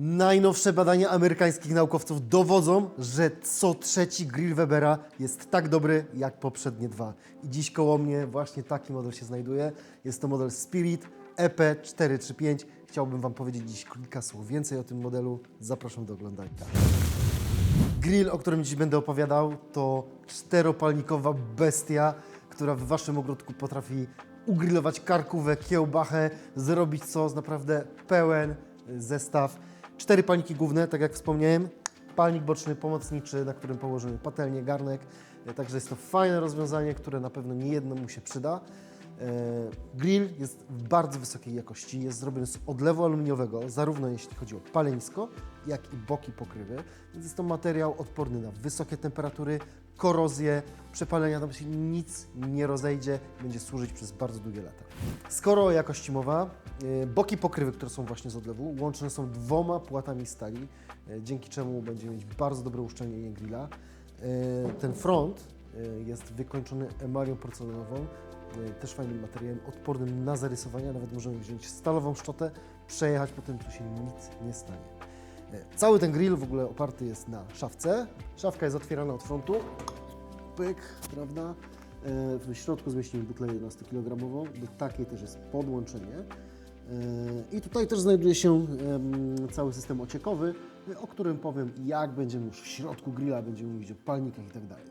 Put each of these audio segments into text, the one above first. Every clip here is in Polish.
Najnowsze badania amerykańskich naukowców dowodzą, że co trzeci grill Webera jest tak dobry jak poprzednie dwa. I dziś koło mnie właśnie taki model się znajduje. Jest to model Spirit E EP435. Chciałbym Wam powiedzieć dziś kilka słów więcej o tym modelu. Zapraszam do oglądania. Grill, o którym dziś będę opowiadał, to czteropalnikowa bestia, która w Waszym ogródku potrafi ugrillować karkówę, kiełbachę, zrobić sos, naprawdę pełen zestaw. Cztery palniki główne, tak jak wspomniałem, palnik boczny, pomocniczy, na którym położymy patelnię, garnek. E, Także jest to fajne rozwiązanie, które na pewno nie jednemu się przyda. E, Grill jest w bardzo wysokiej jakości, jest zrobiony z odlewu aluminiowego, zarówno jeśli chodzi o palenisko, jak i boki pokrywy. Więc jest to materiał odporny na wysokie temperatury, korozję, przepalenia, tam się nic nie rozejdzie, będzie służyć przez bardzo długie lata. Skoro o jakości mowa, e, boki pokrywy, które są właśnie z odlewu, łączone są dwoma płatami stali, e, dzięki czemu będziemy mieć bardzo dobre uszczelnienie grilla. E, Ten front jest wykończony emalią porcelanową, też fajnym materiałem, odpornym na zarysowania. Nawet możemy wziąć stalową szczotę, przejechać po tym, tu się nic nie stanie. Cały ten grill w ogóle oparty jest na szafce. Szafka jest otwierana od frontu. Pyk, prawda? E, W środku zmieścimy butlę 11 kg. Do takiej też jest podłączenie. E, I tutaj też znajduje się cały system ociekowy, o którym powiem, jak będziemy już w środku grilla, będziemy mówić o palnikach i tak dalej.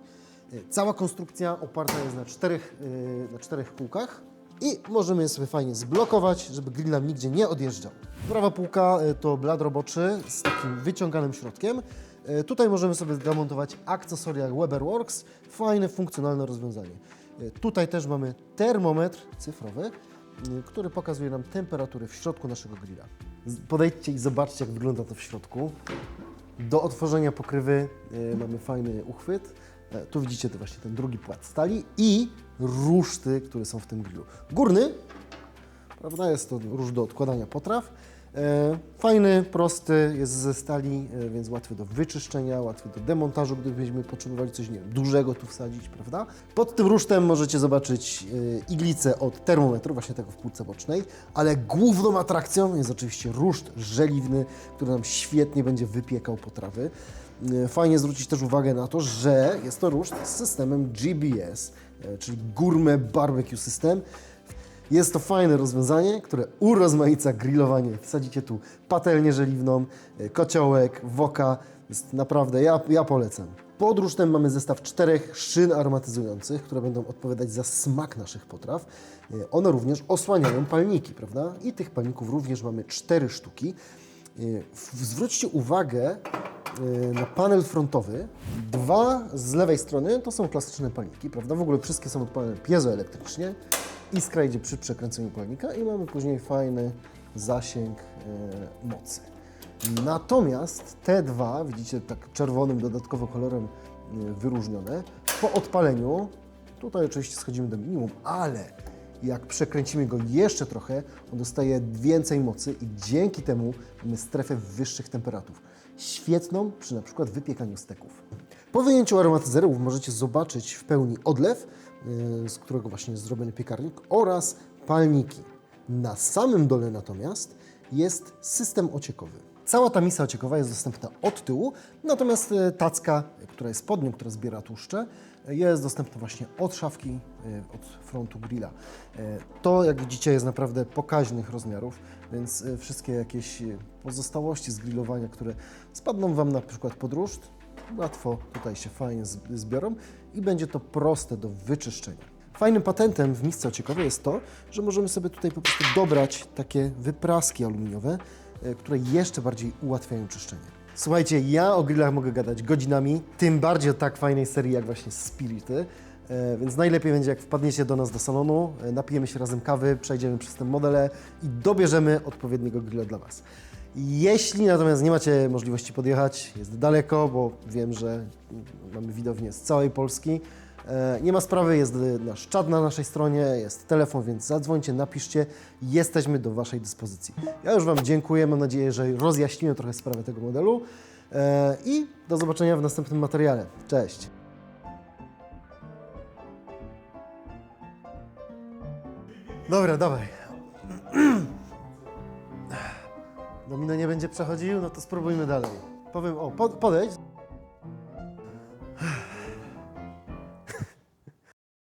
E, Cała konstrukcja oparta jest na czterech, na czterech półkach i możemy je sobie fajnie zblokować, żeby grill nam nigdzie nie odjeżdżał. Prawa półka e, to blad roboczy z takim wyciąganym środkiem. E, Tutaj możemy sobie zamontować akcesoria Weberworks. Fajne, funkcjonalne rozwiązanie. E, Tutaj też mamy termometr cyfrowy, który pokazuje nam temperaturę w środku naszego grilla. Podejdźcie i zobaczcie, jak wygląda to w środku. Do otworzenia pokrywy mamy fajny uchwyt. E, Tu widzicie to właśnie ten drugi płat stali i ruszty, które są w tym grillu. Górny, prawda, jest to róż do odkładania potraw. E, Fajny, prosty, jest ze stali, e, więc łatwy do wyczyszczenia, łatwy do demontażu, gdybyśmy potrzebowali coś nie wiem, dużego tu wsadzić, prawda? Pod tym rusztem możecie zobaczyć e, iglicę od termometru, właśnie tego w półce bocznej, ale główną atrakcją jest oczywiście ruszt żeliwny, który nam świetnie będzie wypiekał potrawy. E, Fajnie zwrócić też uwagę na to, że jest to ruszt z systemem GBS, e, czyli Gourmet Barbecue System. Jest to fajne rozwiązanie, które urozmaica grillowanie. Wsadzicie tu patelnię żeliwną, y, kociołek, woka. Jest naprawdę, ja, ja polecam. Pod rusztem mamy zestaw czterech szyn aromatyzujących, które będą odpowiadać za smak naszych potraw. One również osłaniają palniki, prawda? I tych palników również mamy cztery sztuki. Y, Zwróćcie uwagę y, na panel frontowy. Dwa z lewej strony to są klasyczne palniki, prawda? W ogóle wszystkie są odpalane piezoelektrycznie. Iskra idzie przy przekręceniu palnika i mamy później fajny zasięg y, mocy. Natomiast te dwa, widzicie tak czerwonym dodatkowo kolorem wyróżnione, po odpaleniu, tutaj oczywiście schodzimy do minimum, ale jak przekręcimy go jeszcze trochę, on dostaje więcej mocy i dzięki temu mamy strefę wyższych temperatur. Świetną przy na przykład wypiekaniu steków. Po wyjęciu aromatyzerów możecie zobaczyć w pełni odlew, yy, z którego właśnie jest zrobiony piekarnik oraz palniki. Na samym dole natomiast jest system ociekowy. Cała ta misa ociekowa jest dostępna od tyłu, natomiast e, tacka, która jest pod nią, która zbiera tłuszcze, jest dostępna właśnie od szafki, e, od frontu grilla. E, To, jak widzicie, jest naprawdę pokaźnych rozmiarów, więc wszystkie jakieś pozostałości z grillowania, które spadną Wam na przykład pod ruszt, łatwo tutaj się fajnie zbiorą i będzie to proste do wyczyszczenia. Fajnym patentem w misce ociekowej jest to, że możemy sobie tutaj po prostu dobrać takie wypraski aluminiowe, które jeszcze bardziej ułatwiają czyszczenie. Słuchajcie, ja o grillach mogę gadać godzinami, tym bardziej o tak fajnej serii jak właśnie Spirity, e, więc najlepiej będzie jak wpadniecie do nas do salonu, e, napijemy się razem kawy, przejdziemy przez te modele i dobierzemy odpowiedniego grilla dla Was. Jeśli natomiast nie macie możliwości podjechać, jest daleko, bo wiem, że mamy widownię z całej Polski, e, nie ma sprawy, jest e, nasz czat na naszej stronie, jest telefon, więc zadzwońcie, napiszcie, jesteśmy do Waszej dyspozycji. Ja już Wam dziękuję, mam nadzieję, że rozjaśniłem trochę sprawę tego modelu e, i do zobaczenia w następnym materiale. Cześć! Dobra, dawaj. Domino nie będzie przechodził, no to spróbujmy dalej. Powiem, o, po, podejdź.